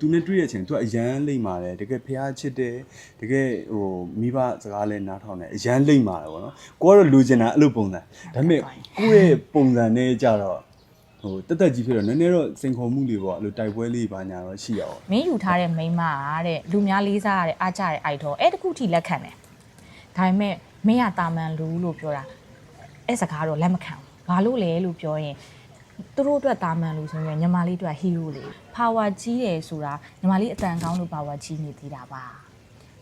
သူနဲ့တွေ့တဲ့အချိန်သူကအရန်လိမ့်ပါတယ်တကယ်ဖះချစ်တယ်တကယ်ဟိုမိဘစကားလည်းနားထောင်တယ်အရန်လိမ့်ပါတယ်ဗောနော်ကိုကတော့လူချင်တာအဲ့လိုပုံစံဒါပေမဲ့ကိုယ့်ရဲ့ပုံစံနဲ့ကြတော့ဟိုတက်တက်ကြီးဖြစ်တော့နည်းနည်းတော့စိန်ခေါ်မှုတွေပေါ့အဲ့လိုတိုက်ပွဲလေးပါညာတော့ရှိရအောင်မင်းယူထားတဲ့မိန်းမကတဲ့လူများလေးစားရတဲ့အားကြတဲ့အိုက်တော့အဲ့တခုထိလက်ခံတယ်ဒါပေမဲ့မင်းကတာမန်လူလို့ပြောတာအဲ့စကားတော့လက်မခံဘူးဘာလို့လဲလို့ပြောရင် သူတို့အတွက်တာမန်လူဆိုရင်ညီမလေးအတွက်ဟီးရိုးလေ power ကြီးတယ်ဆိုတာညီမလေးအတန်ကောင်းလို့ power ကြီးနေသေးတာပါ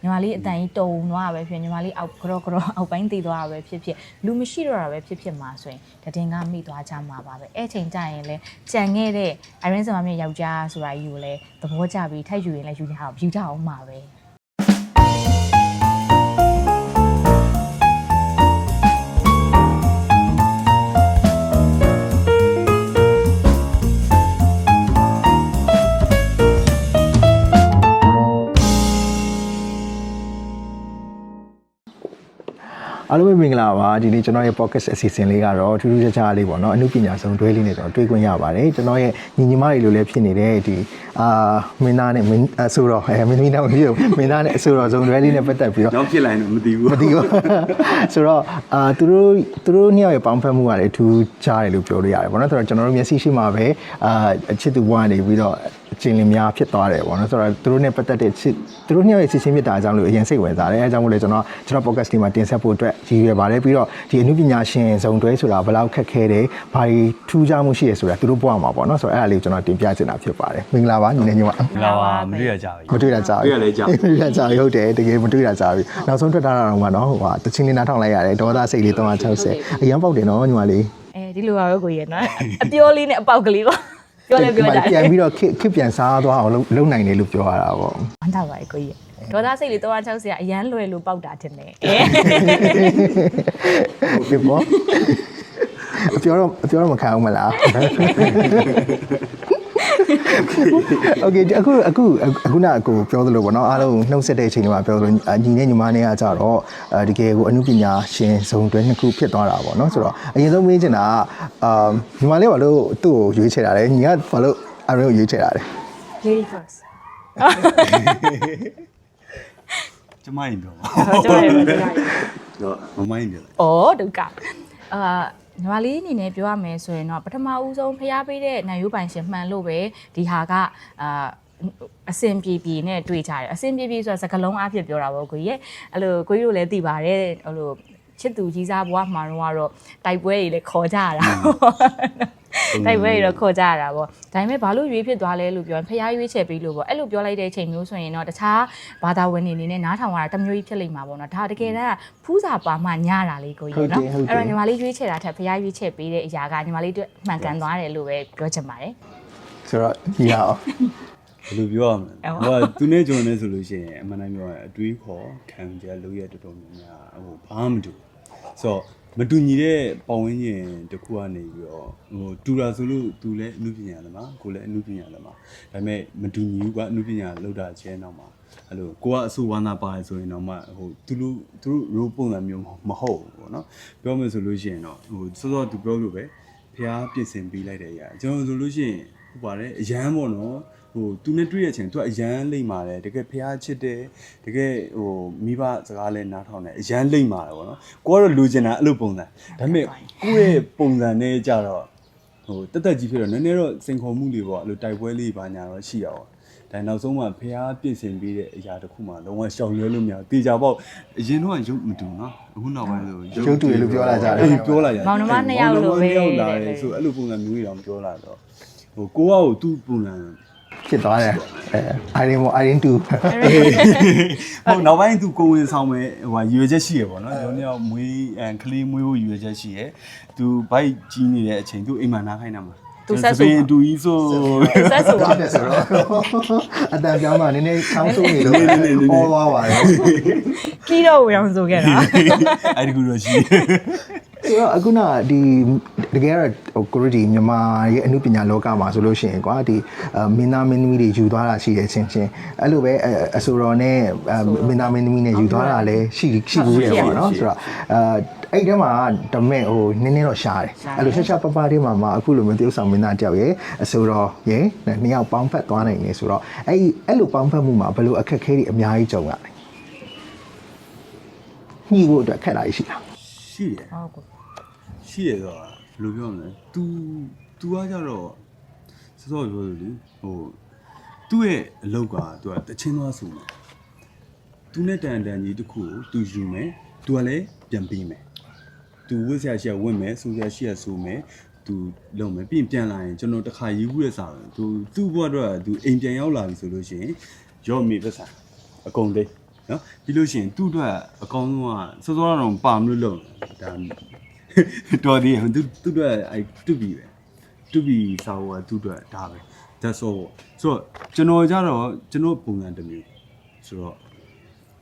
ညီမလေးအတန်ကြီးတုံသွားတာပဲဖြစ်ညီမလေးအောက်ကြော့ကြော့အောက်ပိုင်းတည်သွားတာပဲဖြစ်ဖြစ်လူမရှိတော့တာပဲဖြစ်ဖြစ်မှာဆိုရင်တည်င်ကမိသွားကြမှာပါပဲအဲ့ချိန်ကျရင်လဲကြံခဲ့တဲ့ iron စမမြေယောက်ျားဆိုတာကြီးကိုလဲသဘောကျပြီးထိုက်ယူရင်လဲယူကြအောင်ယူကြအောင်မှာပဲ အားလုံးပဲမင်္ဂလာပါဒီနေ့ကျွန်တော်ရဲ့ podcast အစီအစဉ်လေးကတော့ထူးထူးခြားခြားလေးပေါ့နော်အမှုပညာဆုံးတွဲလေးနဲ့ကျွန်တော်တွေ့ခွင့်ရပါတယ်ကျွန်တော်ရဲ့ညီညီမတွေလိုလည်းဖြစ်နေတဲ့ဒီအာမင်းသားနဲ့မင်းအဆိုတော့အဲမင်းသမီးတောင်ကြီးမင်းသားနဲ့အဆိုတော့ဆုံးတွဲလေးနဲ့ပတ်သက်ပြီးတော့နောက်ဖြစ်လာရင်တော့မသိဘူးမသိဘူးဆိုတော့အာသူတို့သူတို့နှစ်ယောက်ရဲ့ပေါင်းဖက်မှုကလည်းအထူးကြားတယ်လို့ပြောလို့ရတယ်ပေါ့နော်ဆိုတော့ကျွန်တော်တို့မျက်စိရှိမှာပဲအာအချစ်သူဘဝနေပြီးတော့ အချင်းလင်းများဖြစ်သွားတယ်ပေါ့နော်ဆိုတော့သူတို့နဲ့ပတ်သက်တဲ့ချစ်သူတို့နှစ်ယောက်ရဲ့ချစ်ချင်းမြတ်တာအကြောင်းလို့အရင်စိတ်ဝင်စားတယ်အဲအကြောင်းမို့လဲကျွန်တော်ကျွန်တော် podcast ဒီမှာတင်ဆက်ဖို့အတွက်ရည်ရွယ်ပါတယ်ပြီးတော့ဒီအမှုပညာရှင်ဇုံတွဲဆိုတာဘယ်လောက်ခက်ခဲတယ်ဘာတွေထူးခြားမှုရှိရဆိုတာသူတို့ဘဝမှာပေါ့နော်ဆိုတော့အဲ့ဒါလေးကိုကျွန်တော်တင်ပြချင်တာဖြစ်ပါတယ်မင်္ဂလာပါညီနေညီမလာပါမတွေ့ရကြဘူးမတွေ့တာကြာပြီတွေ့ရလဲကြာပြီမတွေ့တာကြာပြီဟုတ်တယ်တကယ်မတွေ့တာကြာပြီနောက်ဆုံးထွက်ထားတာတော့ကနော်ဟိုဟာတချင်းလေးနားထောင်လိုက်ရတယ်ဒေါသစိတ်လေး360အရန်ပေါက်တယ်နော်ညီမလေးအဲဒီလိုပါပဲကိုကြီးရနော်အပြောလေးနဲ့အပေါက်ကလေးပေါ့ ပြောလဲပြောကြတယ်ပြန်ပြီးတော့ခစ်ခစ်ပြန်စားသွားအောင်လုပ်လုပ်နိုင်တယ်လို့ပြောရတာပေါ့ဝမ်းသာပါရဲ့ကိုကြီးဒေါသစိတ်လေး360ကအရန်လွယ်လို့ပေါက်တာတင်တယ်အဲဒီပေါ့အပြောတော့အပြောတော့မခံအောင်မလား โอเคအခုအခုအခုနအကိုပြောသလိုပေါ့နော်အားလုံးနှုတ်ဆက်တဲ့အချိန်တွေမှာပြောသလိုအညီနဲ့ညီမနဲ့ကကြတော့အဲတကယ်ကိုအမှုပညာရှင်ဇုံတွဲနှစ်ခုဖြစ်သွားတာပေါ့နော်ဆိုတော့အရင်ဆုံးမေးချင်တာကအာညီမလေးဘာလို့သူ့ကိုရွေးချယ်တာလဲညီကဘာလို့အရင်ကိုရွေးချယ်တာလဲ lady first ကျမရင်ပြောပါ ကျွန်တော်လည်းပြောရ တော့မမိုင်းတယ် ဩဒုက္ခအာ ညီမလေးအနေနဲ့ပြောရမယ်ဆိုရင်တော့ပထမဦးဆုံးဖျားပေးတဲ့နိုင်ရိုးပိုင်ရှင်မှန်လို့ပဲဒီဟာကအာအစင်ပြေပြေနဲ့တွေ့ကြတယ်အစင်ပြေပြေဆိုတာစကလုံးအဖြစ်ပြောတာပေါ့ကိုကြီးရဲ့အဲ့လိုကိုကြီးတို့လည်းသိပါတယ်ဟိုလို ချစ်သူကြီးစားဘွားမှာတော့ကတော့တိုက်ပွဲတွေလည်းခေါ်ကြရတာတိုက်ပွဲတွေတော့ခေါ်ကြရတာပေါ့ဒါပေမဲ့ဘာလို့ရွေးဖြစ်သွားလဲလို့ပြောရင်ဖျားရွေးချက်ပြီးလို့ပေါ့အဲ့လိုပြောလိုက်တဲ့အချိန်မျိုးဆိုရင်တော့တခြားဘာသာဝင်တွေအနေနဲ့နားထောင်ရတာတစ်မျိုးကြီးဖြစ်လိမ့်မှာပေါ့နော်ဒါတကယ်တမ်းကဖူးစာပါမှညတာလေးကိုကြီးနော်အဲ့တော့ညီမလေးရွေးချက်တာထက်ဖျားရွေးချက်ပေးတဲ့အရာကညီမလေးတို့မှန်ကန်သွားတယ်လို့ပဲပြောချင်ပါတယ်ဆိုတော့ညီရအောင်ဘယ်လိုပြောရမလဲဟိုကသူနဲ့ကြုံနေဆိုလို့ရှိရင်အမှန်တမ်းပြောရင်အတွေးခေါ်ခံကြလို့ရတော်တော်များများဟိုဘာမှမတူ ဆိုတော့မတူညီတဲ့ပတ်ဝန်းကျင်တစ်ခုကနေပြီးတော့ဟိုတူတာဆိုလို့သူလည်းအမှုပညာသမားကိုလည်းအမှုပညာသမားဒါပေမဲ့မတူညီဘူးကအမှုပညာလောက်တာချင်းတော့မှအဲ့လိုကိုကအဆူဝါနာပါတယ်ဆိုရင်တော့မှဟိုသူတို့သူတို့ရိုးပုံစံမျိုးမဟုတ်ဘူးပေါ့နော်ပြောမယ်ဆိုလို့ရှိရင်တော့ဟိုစောစောသူပြောလို့ပဲဖះပြင်ဆင်ပေးလိုက်တဲ့အရာကျွန်တော်ဆိုလို့ရှိရင်ဟုတ်ပါတယ်အရန်ပေါ့နော် ဟိုသူနဲ့တွေ့တဲ့အချိန်သူကအရန်လိမ့်ပါတယ်တကယ်ဖះချစ်တယ်တကယ်ဟိုမိဘစကားလည်းနားထောင်တယ်အရန်လိမ့်ပါတယ်ပေါ့နော်ကိုကတော့လူချင်တာအဲ့လိုပုံစံဒါပေမဲ့ကိုယ့်ရဲ့ပုံစံနဲ့ကြတော့ဟိုတက်တက်ကြီးဖြစ်တော့နည်းနည်းတော့စိန်ခေါ်မှုတွေပေါ့အဲ့လိုတိုက်ပွဲလေးပါညာတော့ရှိရအောင်ဒါနောက်ဆုံးမှဖះပြင်ဆင်ပေးတဲ့အရာတစ်ခုမှလုံးဝရှောင်လွဲလို့မရဘူးတေချာပေါ့အရင်တော့ရုပ်မတူနော်အခုနောက်ပိုင်းဆိုရုပ်တူတယ်လို့ပြောလာကြတယ်အေးပြောလာကြတယ်မောင်နှမနှစ်ယောက်လိုပဲမောင်နှမနှစ်ယောက်လာတယ်ဆိုအဲ့လိုပုံစံမျိုးတွေတော့ပြောလာတော့ဟိုကိုကကိုသူ့ပုံစံ ဖြစ်သွားတယ်အဲအိုင်ရင်မိုအိုင်ရင်တူဟိုနောက်ပိုင်းသူကိုဝင်ဆောင်မယ်ဟိုဟာရွေချက်ရှိရပေါ့နော်ကျွန်တော်တို့မွေးအဲကလေးမွေးဖို့ရွေချက်ရှိရသူဘိုက်ကြီးနေတဲ့အချိန်သူအိမ်မှာနားခိုင်းတာမှာသူဆက်ဆိုပင်တူကြီးဆိုဆက်ဆိုပါဖြစ်တယ်ဆိုတော့အတန်ပြောင်းမှနည်းနည်းချောင်းဆိုးနေလို့ဟောသွားပါတယ်ကီးတော့ဝင်အောင်ဆိုခဲ့တာအဲ့ဒီကူတော့ရှိဆိုတော့အခုနဒီ တကယ်တော့ဟိုကိုရီဒီမြန်မာရဲ့အမှုပညာလောကမှာဆိုလို့ရှိရင်ကွာဒီအာမင်းသားမင်းသမီးတွေယူသွားတာရှိတယ်ချင်းချင်းအဲ့လိုပဲအအဆိုတော်နဲ့အာမင်းသားမင်းသမီးနဲ့ယူသွားတာလည်းရှိရှိဘူးတယ်ပေါ့နော်ဆိုတော့အာအဲ့ဒီထဲမှာတမဲ့ဟိုနည်းနည်းတော့ရှားတယ်အဲ့လိုရှားရှားပပလေးမှာမှအခုလိုမျိုးတရုပ်ဆောင်မင်းသားတယောက်ရဲ့အဆိုတော်ရဲ့နှစ်ယောက်ပေါင်းဖက်သွားနိုင်နေဆိုတော့အဲ့ဒီအဲ့လိုပေါင်းဖက်မှုမှာဘယ်လိုအခက်အခဲတွေအများကြီးကြုံရလဲညှိဖို့အတွက်ခက်လာရှိလားရှိတယ်ဟုတ်ကိုရှိတယ်ဆိုတာ ဘယ်လိုပြောမလဲ तू तू ကကြတော့စောစောပြောလို့လေဟိုသူ့ရဲ့အလောက်က तू ကတချင်းသွားဆိုမှာ तू နဲ့တန်တန်ကြီးတစ်ခုကို तू ယူမယ် तू ကလည်းပြန်ပေးမယ် तू ဝစ်ဆရာရှိရဝစ်မယ်စူဆရာရှိရစူမယ် तू လုံမယ်ပြီးရင်ပြန်လာရင်ကျွန်တော်တစ်ခါယူဘူးရစားတယ် तू သူ့ဘဝတော့ तू အိမ်ပြန်ရောက်လာပြီဆိုလို့ရှိရင်ရော့မိပတ်စံအကုန်လေးနော်ပြီးလို့ရှိရင်သူ့အတွက်အကောင်းဆုံးကစောစောတော့ပါမလို့လုံဒါ တော်သေးတယ်သူသူ့အတွက်အဲတူပြီပဲတူပြီစာဝတ်သူ့အတွက်ဒါပဲ that's all ဆိုတော့ကျွန်တော်ကြတော့ကျွန်တော်ပုံစံတစ်မျိုးဆိုတော့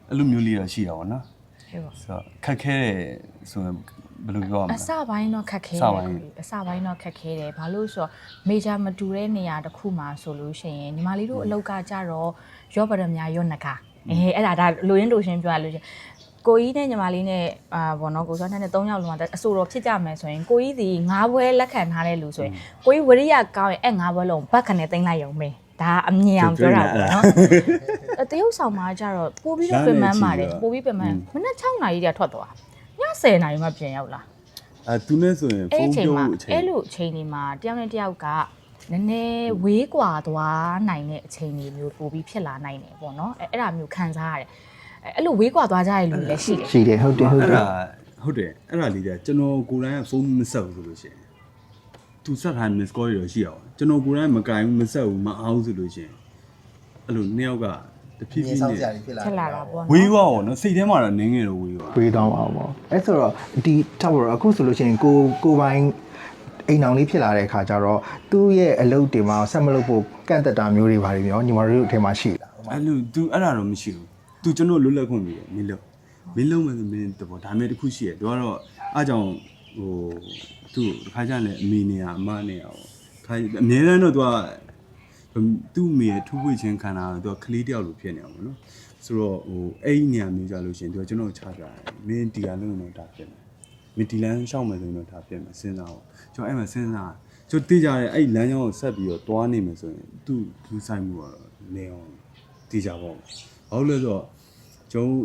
အဲ့လိုမျိုးလေးတော့ရှိတာပေါ့နော်ဟဲ့ပါဆိုတော့ခက်ခဲတယ်ဆိုရင်ဘယ်လိုပြောရမအလဲစပိုင်းတော့ခက်ခဲအစတယ်ပိုင်းအစပိုင်းတော့ခက်ခဲတယ်ဘာလို့ဆိုတော့ major မတူတဲ့နေရာတစ်ခုမှာဆိုလို့ရှိရင်ညီမလေးတို့အလောက်ကကြတော့ရော့ပရမညာရော့နဂါအဲအဲ့ဒါဒါလိုရင်းလိုရှင်းပြောရလို့ရှရင် ကိုကြီးနဲ့ညီမလေးနဲ့အာဘောနော်ကိုစောနဲ့3ယောက်လုံးကအဆိုတော်ဖြစ်ကြမယ်ဆိုရင်ကိုကြီးစီ၅ဘွဲလက်ခံထားတဲ့လူဆိုရင်ကိုကြီးဝရိယကောင်းရင်အဲ့၅ဘွဲလုံးဘတ်ခနဲ့တင်လိုက်ရုံပဲဒါအမြင်အောင်ပြောတာပေါ့နော်အတရုပ်ဆောင်မှာကြတော့ပို့ပြီးတော့ပြင်ပန်းပါတယ်ပို့ပြီးပြင်ပန်းမနက်6နာရီတည်းထွက်သွားည10နာရီမှပြန်ရောက်လာအဲသူနဲ့ဆိုရင်ဖုအဲ့န်းအချိန်ပြောမှာဖို့အချိန်အဲ့လိုအချိန်ဒီမှာတယောက်နဲ့တယောက်ကနည်းနည်းဝေးကွာသွားနိုင်တဲ့အချိန်တွေမျိုးပို့ပြီးဖြစ်လာနိုင်တယ်ပေါ့နော်အဲ့အဲ့ဒါမျိုးခံစားရတယ် အဲ့အဲ့လိုဝေးကွာသွားကြတဲ့လူတွေလည်းရှိတယ်ရှိတယ်ဟုတ်တယ်ဟုတ်အဲ့တယ် ဒါဟုတ်တယ်အဲ့ဒါလေးကကျွန်တော်ကိုယ်တိုင်ကဖုန်းမဆက်ဘူးဆိုလို့ရှိရင်သူဆက်ထား miss call တွေတော့ရှိအောင်ကျွန်တော်ကိုယ်တိုင်မကင်ဘူးမဆက်ဘူးမအားဘူးဆိုလို့ရှိရင်အဲ့လိုနှစ်ယောက်ကတဖြည်းဖြည်းနဲ့ဖြစ်လာတာပေါ့ဝေးနော်သွားပေါ့နော်စိတ်ထဲမှာတော့နင်းငယ်တော့ဝေးသွားပြေးသွားပါဘောအဲ့ဆိုတော့ဒီထောက်တော့အခုဆိုလို့ရှိရင်ကိုကိုပိုင်းအိမ်အောင်လေးဖြစ်လာတဲ့အခါကျတော့သူ့ရဲ့အလုပ်တွေမှာဆက်မလုပ်ဖို့ကန့်သက်တာမျိုးတွေပါတယ်မျိုးညီမတို့အထင်မှာရှိလား အဲ့လို तू အဲ့ဒါတော့မရှိဘူး သူကျွန်တော်လွတ်လပ်ခွင့်ပေးတယ်မင်းလို့မင်းလုံးမယ်ဆိုမင်းတဘောဒါမဲ့တစ်ခုရှိရတော့တော့အားကြောင့်ဟိုသူ့တစ်ခါကျလည်းအမေနေရအမနေရဟိုခါအမြဲတမ်းတော့သူကသူ့မေထူးပွေချင်းခံတာသူကကလေးတယောက်လိုဖြစ်နေအောင်ပေါ့နော်ဆိုတော့ဟိုအဲ့ဒီနေရာမျိုးကြလို့ရှင်သူကကျွန်တော်ချပြတယ်မင်းဒီကလုံးတော့ဒါဖြစ်မယ်မင်းဒီလမ်းရှောက်မယ်ဆိုရင်တော့ဒါဖြစ်မယ်စဉ်းစားအောင်ကျွန်တော်အဲ့မှာစဉ်းစားကျွန်တော်တိကျတယ်အဲ့ဒီလမ်းကြောင်းကိုဆက်ပြီးတော့တွားနေမယ်ဆိုရင်သူ့လူဆိုင်မှုကတော့နေအောင်တိကျပေါ့ဘာလို့လဲဆိုတော့ ကျွန်တော်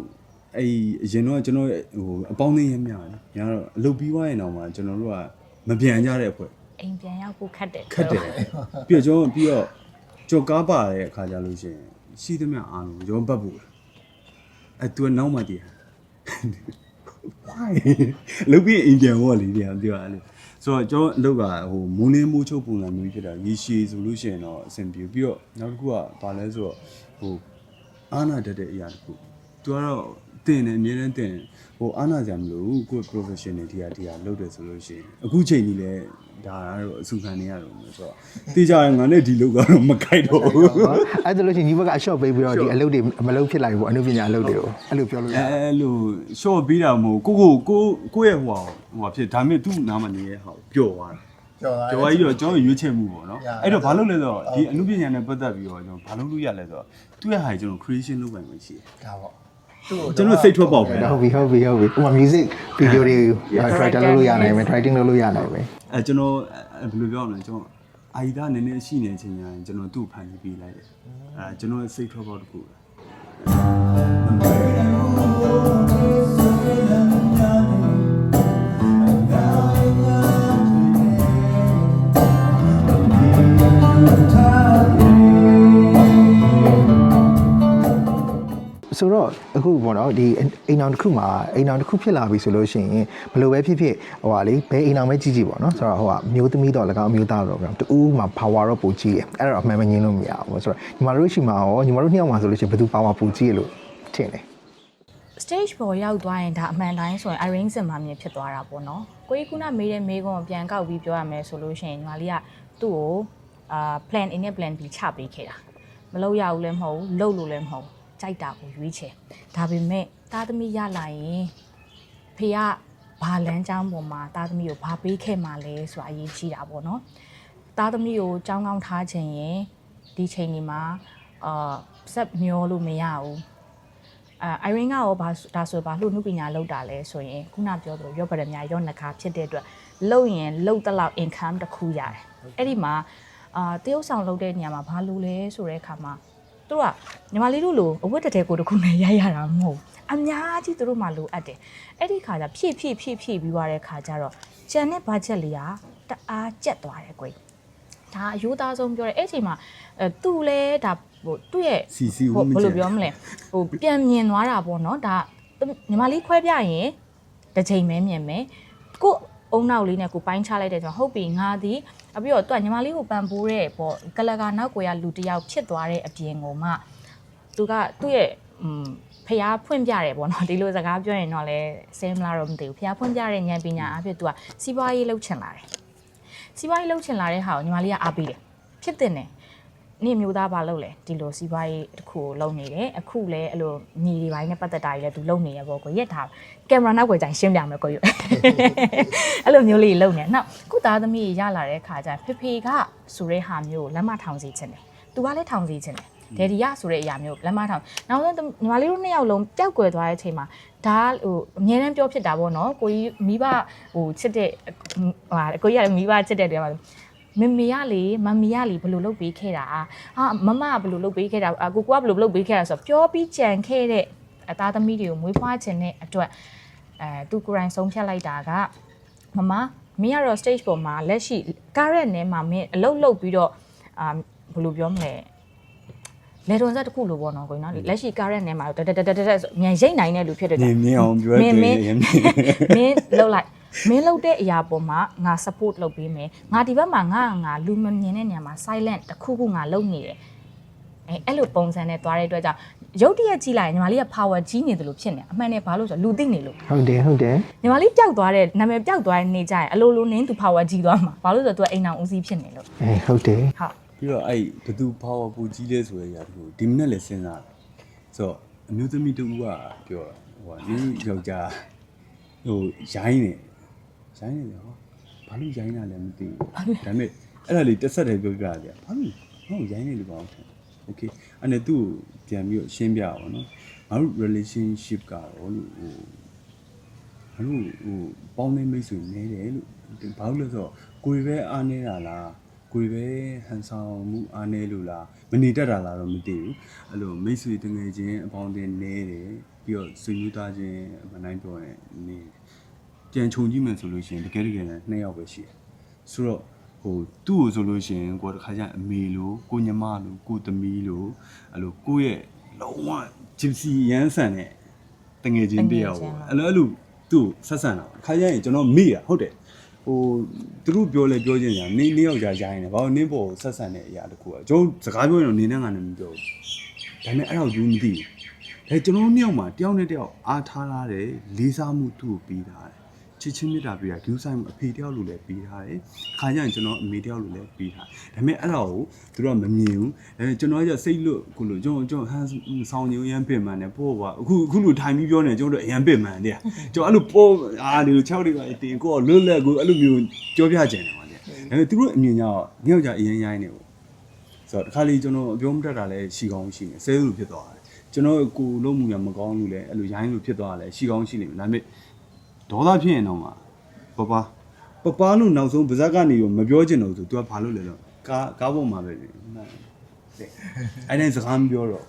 အဲ့အရင်တော့ကျွန်တော်ဟိုအပေါင်းအသင်းရမ်းများတယ်ညာတော့အလုပ်ပြီးသွားရင်တော့မှကျွန်တော်တို့ကမပြန်ကြတဲ့အဖွဲ့အိမ်ပြန်ရောက်ဖို့ခက်တယ်ခက်တယ်ပြီးတော့ကျွန်တော်ပြီးတော့ကြော်ကားပါတဲ့အခါကျလို့ရှိရင်ရှိသမျှအားလုံးကျွန်တော်ပတ်ဖို့အဲသူကနောက်မှတည် why လုပ်ပြီးအိမ်ပြန်ဖို့လေဒီကပြောရလေဆိုတော့ကျွန်တော်အလုပ်ကဟိုမုန်းလင်းမိုးချုပ်ပုံစံမျိုးဖြစ်တာရေရှည်ဆိုလို့ရှိရင်တော့အဆင်ပြေပြီးတော့နောက်တစ်ခုကဘာလဲဆိုတော့ဟိုအာနာတတ်တဲ့အရာတစ်ခု သူကတော့တင်တယ်အမြဲတမ်းတင်တယ်ဟိုအာနာကြမလို့ကိုယ် professional ဒီဟာဒီဟာလုပ်တယ်ဆိုလို့ရှိရင်အခုချိန်ကြီးလဲဒါကတော့အဆူခံနေရတော့မယ်ဆိုတော့တေးကြရင်ငါနဲ့ဒီလုပ်ကတော့မခိုက်တော့ဘူး အဲ့ဒါလို့ရှိရင်ညီဘက်ကအရှော့ပေးပြီးတော့ဒီအလုပ်တွေမလုပ်ဖြစ်လိုက်ဘူးအနုပညာအလုပ်တွေကိုအဲ့လိုပြောလို့ရအဲအဲ့လို short ပေးတာမဟုတ်ကိုကိုကိုကိုရဲ့ဟိုဟာဟိုဟာဖြစ်ဒါပေမဲ့သူ့နားမနေရဲ့ဟာပျော်သွားတာကျော်သွားကျော်ကြီးတော့ကျွန်တော်ရွေးချယ်မှုပေါ့နော်ရအဲ့တော့ဘာလုပ်လဲဆိုတော့ဒီအမှုပညာနဲ့ပတ်သက်ပြီးတော့ကျွန်တော်ဘာလုပ်လို့ရလဲဆိုတော့သူ့ရဲ့ဟာကြီးကျွန်တော် creation လုပ်ပိုင်ခွင့်ရှိတယ် ဒါပေါ့သူ့ ကိုကျွန်တော်စိတ်ထွက်ပေါက်ပဲဟုတ်ပြီဟုတ်ပြီဟုတ်ပြီဟိုမှာ music video တွေ writer လုပ်လို့ရနိုင်မယ် writing လုပ်လို့ရနိုင်မယ်အဲကျွန်တော်အဲဘယ်လိုပြောမလဲကျွန်တော်အာရီဒါနည်းနည်းရှိနေချိန်ညာကျွန်တော်သူ့ဖန်တီးပေးလိုက်တယ်အဲကျွန်တော်စိတ်ထွက်ပေါက်တစ်ခုပဲ တော့အခုပေါ့နော်ဒီအိမ်အောင်တစ်ခုမှာအိမ်အောင်တစ်ခုဖြစ်လာပြီဆိုလို့ရှိရင်ဘယ်လိုပဲဖြစ်ဖြစ်ဟိုဟာလေဘယ်အိမ်အောင်ပဲကြီးကြီးပေါ့နော်ဆိုတော့ဟိုဟာမျိုးသမီးတော့၎င်းမျိုးသားတော့ဗျာတူးမှာ power တော့ပိုကြီးတယ်အဲ့ဒါတော့အမှန်မငင်းလို့မရဘူးဆိုတော့ညီမတို့ရှိမှာရောညီမတို့နှစ်ယောက်မှာဆိုလို့ရှိရင်ဘယ်သူ power ပိုကြီးရလို့ထင်လဲ stage ပေါ်ရောက်သွားရင်ဒါအမှန်တိုင်းဆိုရင် arrange စင်မှာမြင်ဖြစ်သွားတာပေါ့နော်ကိုကြီးခုနမေးတဲ့မေးခွန်းကိုပြန်ကောက်ပြီးပြောရမယ်ဆိုလို့ရှိရင်ညီမလေးကသူ့ကိုအာ plan A နဲ့ plan B ချပေးခဲ့တာမလုပ်ရဘူးလည်းမဟုတ်ဘူးလုပ်လို့လည်းမဟုတ်ဘူး ကြိုက်တာကိုရွေးချယ်ဒါပေမဲ့သားသမီးရလာရင်ဖေကဘာလမ်းကြောင်းပေါ်မှာသားသမီးကိုဘာပေးခဲ့မှလဲဆိုတာအရေးကြီးတာပေါ့နော်သားသမီးကိုကြောင်းကောင်းထားခြင်းရင်ဒီချိန်ဒီမှာအာဆက်မျောလို့မရဘူးအဲအိုင်ရင်ကရောဘာဒါဆိုဘာလို့နှုတ်ပညာလောက်တာလဲဆိုရင်ခုနပြောသလိုရော့ပရများရော့နှခါဖြစ်တဲ့အတွက်လုံရင်လုံတလောက် income တစ်ခုရတယ်အဲ့ဒီမှာအာတရုပ်ဆောင်လုပ်တဲ့နေရာမှာဘာလို့လဲဆိုတဲ့အခါမှာ သူတို့ကညီမလေးတို့လိုအဝတ်တတဲကိုတစ်ခုနဲ့ရိုက်ရတာမဟုတ်ဘူးအများကြီးသူတို့မှလိုအပ်တယ်အဲ့ဒီခါကျဖြည့်ဖြည့်ဖြည့်ဖြည့်ပြီးသွားတဲ့ခါကျတော့ကျန်တဲ့ budget လေးကတအားကျက်သွားတယ်ကွယ်ဒါအယူသားဆုံးပြောတယ်အဲ့ဒီချိန်မှာအဲသူလဲဒါဟိုသူ့ရဲ့စီစီဟိုဝမဘယ်ကျလိုပြောမလဲဟိုပြန်မြင်သွားတာပေါ့နော်ဒါညီမလေးခွဲပြရင်တစ်ချိန်မဲမြင်မယ်ကို့အုံနောက်လေးနဲ့ကိုပိုင်းချလိုက်တဲ့ကျွန်တော်ဟုတ်ပြီငါသည် အပြီးတော့သူကညီမလေးကိုပန်ပိုးတဲ့ပေါ့ကလကာနောက်ကိုရလူတစ်ယောက်ဖြစ်သွားတဲ့အပြင်ကိုမှသူကသူ့ရဲ့อืมဖျားဖွင့်ပြတယ်ပေါ့နော်ဒီလိုစကားပြောရင်တော့လဲဆင်းမလားတော့မသိဘူးဖျားဖွင့်ပြတဲ့ဉာဏ်ပညာအဖြစ်သူကစီးပွားရေးလုပ်ချင်လာတယ်စီးပွားရေးလုပ်ချင်လာတဲ့ဟာကိုညီမလေးကအားပေးတယ်ဖြစ်တဲ့နဲ့ နေ့မျိုးသားဘာလုပ်လဲဒီလိုစီးပွားရေးတစ်ခုကိုလုပ်နေတယ်အခုလည်းအဲ့လိုညီတွေပိုင်းနဲ့ပတ်သက်တာတွေလည်းသူလုပ်နေရပေါ့ကိုရက်ထားကင်မရာနောက်ွယ်ကြိုင်ရှင်းပြမယ်ကိုရွအဲ့လိုမျိုးလေးလုပ်နေနောက်ခုသားသမီးရလာတဲ့ခါကျဖေဖေကဆိုတဲ့ဟာမျိုးကိုလက်မထောင်စီခြင်းတယ်သူကလည်းထောင်စီခြင်းတယ်ဒယ်ဒီရဆိုတဲ့အရာမျိုးလက်မထောင်နောက်ဆုံးညီမလေးတို့နှစ်ယောက်လုံးပျောက်ကွယ်သွားတဲ့အချိန်မှာဒါဟိုအမြဲတမ်းပြောဖြစ်တာပေါ့နော်ကိုကြီးမိဘဟိုချစ်တဲ့ဟာကိုကြီးကမိဘချစ်တဲ့တွေမှာ မမေရလေမမီရလေဘယ်လိုလုပ်ပေးခဲ့တာဟာမမကဘယ်လိုလုပ်ပေးခဲ့တာအကိုကဘယ်လိုလုပ်ပေးခဲ့တာဆိုတော့ပြောပြီးကြံခဲ့တဲ့အသားသမီးတွေကိုမွေးဖွားခြင်းတဲ့အတွက်အဲသူကိုယ်တိုင်ဆုံးဖြတ်လိုက်တာကမမမင်းကတော့ stage ပေါ်မှာလက်ရှိ current နဲ့မှာမင်းအလုပ်လုပ်ပြီးတော့အာဘယ်လိုပြောမလဲလေတွန်ဆက်တစ်ခုလိုပေါ့နော်ကိုကြီးနော်လက်ရှိ current နဲ့မှာတက်တက်တက်တက်တက်မြန်ရိတ်နိုင်တဲ့လူဖြစ်တဲ့နေမြင်အောင်ပြောမတယ်င်းမင်းရင်းမင်းလှုပ်လိုက် မင်းလှုပ်တဲ့အရာပေါ်မှာငါ support လုပ်ပေးမယ်ငါဒီဘက်မှာငါငါလူမမြင်တဲ့နေရာမှာ silent တစ်ခုခုငါလုပ်နေတယ်အဲအဲ့လိုပုံစံနဲ့သွားတဲ့အတွက်ကြောင့်ရုပ်တရက်ကြည့်လိုက်ရင်ညီမလေးက power ကြီးနေတယ်လို့ဖြစ်နေအမှန်နဲ့ဘာလို့ဆိုတော့လူသိနေလို့ဟုတ်တယ်ဟုတ်တယ်ညီမလေးပျောက်သွားတဲ့နာမည်ပျောက်သွားတဲ့နေကြရင်အလိုလိုနင်းသူ power ကြီးသွားမှာဘာလို့ဆိုတော့ तू အိမ်အောင်ဦးစီးဖြစ်နေလို့အဲဟုတ်တယ်ဟုတ်ပြီးတော့အဲ့ဘသူ power ပူကြီးလဲဆိုတဲ့အရာတခုဒီမနေ့လည်းစဉ်းစားတယ်ဆိုတော့အမျိုးသမီးတူကပြောတာဟိုကနင်းယောက်ျားဟိုရိုင်းနေ ရိုင်းနေတယ်ဟောဘာလို့ရိုင်းတာလဲမသိဘူးဒါပေမဲ့အဲ့ဒါလေးတက်ဆက်တယ်ပြောပြကြတယ်ဘာလို့ဟောရိုင်းနေလို့ပါအောင်ထင် okay အဲ့နဲ့သူ့ကိုပြန်ပြီးရှင်းပြပါတော့နော်ငါတို့ relationship ကတော့လို့ဟိုငါတို့ဟိုပေါင်းနေမိတ်ဆွေနေတယ်လို့ဘာလို့လဲဆိုတော့ကိုယ်ပဲအားနေတာလားကိုယ်ပဲဟန်ဆောင်မှုအားနေလို့လားမနေတတ်တာလားတော့မသိဘူးအဲ့လိုမိတ်ဆွေတငယ်ချင်းအပေါင်းအသင်းနေတယ်ပြီးတော့ဆွေမျိုးသားချင်းမနိုင်ပြောရင်နေတယ် န်ခြုံကြည့်မယ်ဆိုလို့ရှိရင်တကယ်တကယ်နဲ့နှစ်ယောက်ပဲရှိတယ်ဆိုတော့ဟိုသူ့ကိုဆိုလို့ရှိရင်ကိုယ်တစ်ခါကျရင်အမေလိုကိုညီမလိုကိုသမီးလိုအဲ့လိုကိုယ့်ရဲ့လုံးဝဂျစ်စီရန်ဆန်တဲ့တငယ်ချင်းတယောက်ပေါ့အဲ့လိုအဲ့လိုသူ့ကိုဆက်ဆံတာခါကျရင်ကျွန်တော်မေ့ရဟုတ်တယ်ဟိုသူတို့ပြောလဲပြောချင်းညာနေနေယောက်ျားရိုင်းတယ်ဘာလို့နင်းပေါ်ကိုဆက်ဆံတဲ့အရာတခုอ่ะကျွန်တော်စကားပြောရင်တော့နေနဲ့ငါနဲ့မပြောဘူးဒါပေမဲ့အဲ့တော့ယူမသိဘူးဒါကျွန်တော်နှစ်ယောက်မှာတယောက်နဲ့တယောက်အားထားထားတယ်လေးစားမှုသူ့ကိုပြီးထားတယ် ချစ်ချင်းမြတ်တာပြီးတာဒူးဆိုင်မှုအဖေတယောက်လိုလည်းပြီးထားတယ်ခါကျရင်ကျွန်တော်အမေတယောက်လိုလည်းပြီးထားဒါပေမဲ့အဲ့ဒါကိုသူတို့ကမမြင်ဘူးအဲကျွန်တော်ကစိတ်လွတ်ကိုလို့ကျွန်တော်ကျွန်တော်ဟန်ဆောင်ညရမ်းပင်မှန်တယ်ပို့ပါအခုအခုလိုထိုင်ပြီးပြောနေကျွန်တော်တို့အရန်ပင်မှန်တယ်ကျွန်တော်အဲ့လိုပို့အာဒီလို6တွေပါတင်ကိုလွတ်လပ်ကိုအဲ့လိုမျိုးပြောပြကြတယ်ပါလေဒါပေမဲ့သူတို့အမြင်ကြောင့်ညောက်ကြအရင်ရိုင်းနေပေါ့ဆိုတော့တခါလေကျွန်တော်ပြောမတတ်တာလည်းရှိကောင်းရှိနေဆဲလိုဖြစ်သွားတယ်ကျွန်တော်ကိုလုံးမှုရမကောင်းလို့လည်းအဲ့လိုရိုင်းလို့ဖြစ်သွားတယ်ရှိကောင်းရှိနေတယ်ဒါပေမဲ့ ဒေါသဖြစ်ရင်တော့မှာပပပပလို့နောက်ဆုံးဗဇက်ကနေရောမပြောချင်တော့ဆို तू ကဘာလို့လဲတော့ကားကားပေါ်မှာပဲလေမှန်တယ်အဲ့ဒါစကားမပြောတော့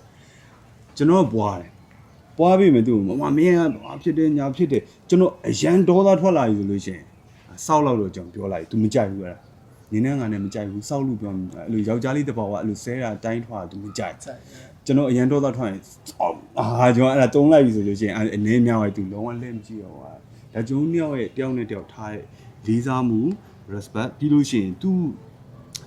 ကျွန်တော်ပွားတယ်ပွားပြီမဲ့သူမမမင်းကဘာဖြစ်တယ်ညာဖြစ်တယ်ကျွန်တော်အရန်ဒေါသထွက်လာပြီဆိုလို့ရှိရင်စောက်လောက်တော့ကျွန်တော်ပြောလိုက် तू မကြိုက်ဘူးအဲ့ဒါနင်းနဲ့ငါနဲ့မကြိုက်ဘူးစောက်လို့ပြောအဲ့လိုယောက်ျားလေးတစ်ပေါက်ကအဲ့လိုဆဲတာတိုင်းထွား तू မကြိုက် ကျွန်တော်အရန်ဒေါသထွက်ရင်အော်အာကျွန်တော်အဲ့ဒါတုံးလိုက်ပြီဆိုလို့ရှိရင်အဲ့အနေမြောက်ရဲ့ तू လုံးဝလှည့်မကြည့်တော့ဟာ ဒါကျွန်တော်နှစ်ယောက်ရဲ့တယောက်နဲ့တယောက်ထားတဲ့လေးစားမှု respect ပြီးလို့ရှိရင် तू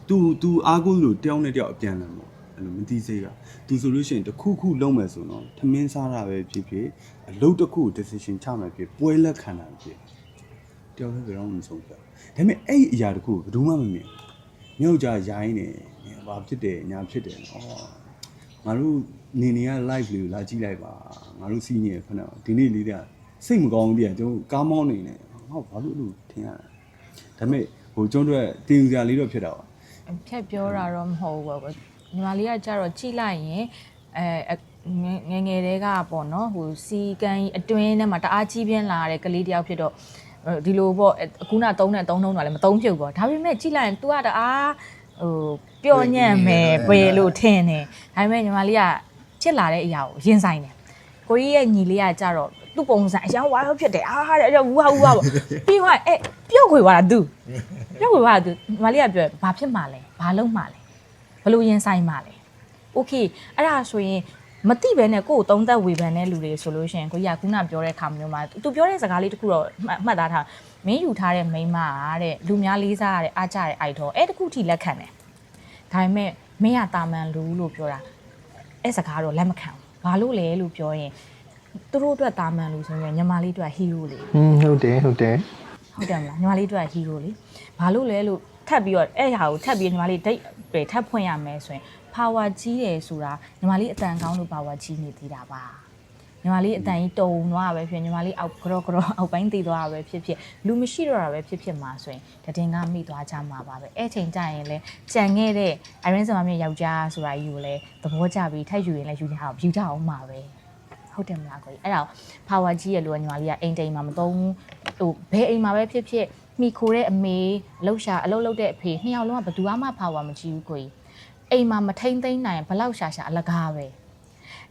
तू तू အားကိုးလို့တယောက်နဲ့တယောက်အပြန်လာမှာအဲ့လိုမသိစိတ်က तू ဆိုလို့ရှိရင်တစ်ခုခုလုံးမယ်ဆိုတော့ထမင်းစားတာပဲဖြစ်ဖြစ်အလုပ်တစ်ခု decision ချမယ်ဖြစ်ပွဲလက်ခံတာဖြစ်တယောက်လည်းဘယ်တော့မှမဆုံးဖြတ်ဒါပေမဲ့အဲ့ဒီအရာတစ်ခုဘယ်သူမှမမြင်မြောက်ကြရိုင်းနေဘာဖြစ်တယ်ညာဖြစ်တယ်ဩ ငါတို့နေနေရ live လေးကိုလာကြည့်လိုက်ပါငါတို့စီးနေရခဏဒီနေ့လေးတည်းက စိတ်မကောင်းဘူးတည်းကကျွန်တော်ကားမောင်းနေနေငါ့ဘာလို့အဲ့လိုထင်ရလဲဒါပေမဲ့ဟိုကျွန်တော်တို့တင်ယူစရာလေးတော့ဖြစ်တာပါဖြတ်ပြောတာတော့မဟုတ်ဘူးပေါ့ညီမလေးကကြတော့ကြိလိုက်ရင်အဲငယ်ငယ်လေးကပေါ့နော်ဟိုစီကန်အတွင်းထဲမှာတအားကြီးပြင်းလာတဲ့ကလေးတယောက်ဖြစ်တော့ဒီလိုပေါ့အခုနသုံးနဲ့သုံးထုံးတော့လည်းမသုံးဖြုတ်ပေါ့ဒါပေမဲ့ကြိလိုက်ရင် तू ကတအားဟိုပျော့ညံ့မယ်ပဲလို့ထင်တယ်ဒါပေမဲ့ညီမလေးကဖြစ်လာတဲ့အရာကိုရင်ဆိုင်တယ်ကိုကြီးရဲ့ညီလေးကကြတော့ သူ့ပုံစံအရင်ဝါရောက်ဖြစ်တယ်အာတဲ့အဲ့တော့ဝူဟာဝူဟာပေါ့ပြီးတော့အဲပျော့ခွေသွားတာ तू ပြောခွေပါသူညီမလေးကပြောဘာဖြစ်မှာလဲဘာလုပ်မှာလဲဘလို့ရင်ဆိုင်မှာလဲโอเคအဲ့ဒါဆိုရင်မတိပဲနဲ့ကိုယ်သုံးသက်ဝေဖန်တဲ့လူတွေဆိုလို့ရှိရင်ကိုကြီးကခုနပြောတဲ့ခါမျိုးမှာသူပြောတဲ့စကားလေးတခုတော့မှတ်မှတ်သားထားမင်းယူထားတဲ့မိန်းမကတဲ့လူများလေးစားရတဲ့အားကြတဲ့အိုက်တော့အဲ့တခုထိလက်ခံတယ်ဒါပေမဲ့မင်းကတာမန်လူလို့ပြောတာအဲ့စကားတော့လက်မခံဘူးဘာလို့လဲလို့ပြောရင် သူတို့အတွက်တာမန်လူဆိုရင်ညီမလေးအတွက်ဟီးရိုးလေอืมဟုတ်တယ်ဟုတ်တယ်ဟုတ်တယ်မလားညီမလေးတို့ကဟီးရိုးလေဘာလို့လဲလို့ထပ်ပြီးတော့အဲ့ဟာကိုထပ်ပြီးညီမလေးဒိတ်ပဲထပ်ဖွင့်ရမယ်ဆိုရင် power ကြီးတယ်ဆိုတာညီမလေးအတန်ကောင်းလို့ power ကြီးနေသေးတာပါညီမလေးအတန်ကြီးတုံသွားတာပဲဖြစ်ညီမလေးအောက်ကြော့ကြော့အောက်ပိုင်းတည်သွားတာပဲဖြစ်ဖြစ်လူမရှိတော့တာပဲဖြစ်ဖြစ်မှာဆိုရင်တတင်ကမိသွားကြမှာပါပဲအဲ့ချိန်ကျရင်လဲကြံခဲ့တဲ့ iron စမမြေယောက်ျားဆိုတာကြီးကိုလဲသဘောကျပြီးထိုက်ယူရင်လဲယူကြအောင်ယူကြအောင်မှာပဲ ဟုတ်တယ်မလားကိုကြီးအဲ့ဒါကို power ကြီးရလို့ညီမလေးကအိမ်တိမ်မှာမသုံးဘူးဟိုဘယ်အိမ်မှာပဲဖြစ်ဖြစ်မိခိုတဲ့အမေအလုရှာအလုလုတဲ့အဖေနှစ်ယောက်လုံးကဘယ်သူမှ power မကြီးဘူးကိုကြီးအိမ်မှာမထိမ့်သိမ့်နိုင်ဘလောက်ရှာရှာအလကားပဲ